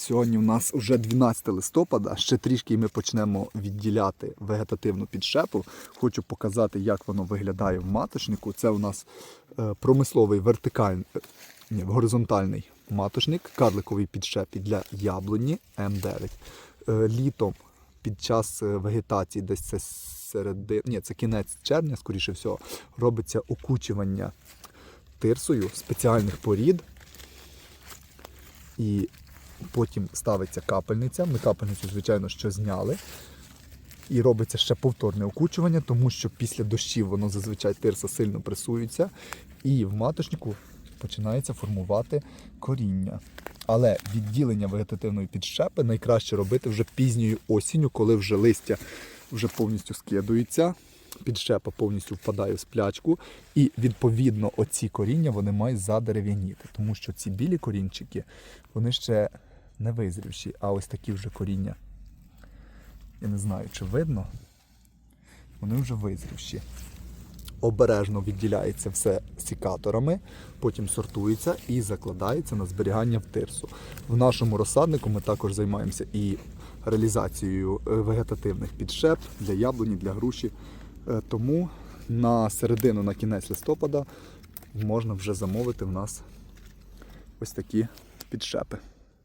Сьогодні у нас вже 12 листопада. Ще трішки ми почнемо відділяти вегетативну підшепу. Хочу показати, як воно виглядає в маточнику. Це у нас е, промисловий вертикальний, ні, горизонтальний маточник, карликовий підшепі для яблуні М9. Е, Літом під час е, вегетації, десь це середи... ні, це кінець червня, скоріше всього, робиться окучування тирсою спеціальних порід. І потім ставиться капельниця. Ми капельницю, звичайно, що зняли. І робиться ще повторне окучування, тому що після дощів воно зазвичай тирса сильно пресується, і в маточнику починається формувати коріння. Але відділення вегетативної підщепи найкраще робити вже пізньою осінню, коли вже листя вже повністю скидується, підщепа повністю впадає в сплячку, і відповідно оці коріння вони мають задерев'яніти, тому що ці білі корінчики вони ще не визрівші, а ось такі вже коріння. Я не знаю, чи видно. Вони вже визрівші. Обережно відділяється все сікаторами, потім сортується і закладається на зберігання в тирсу. В нашому розсаднику ми також займаємося і реалізацією е, вегетативних підшеп для яблуні, для груші. Е, Тому на середину, на кінець листопада можна вже замовити в нас ось такі підшепи.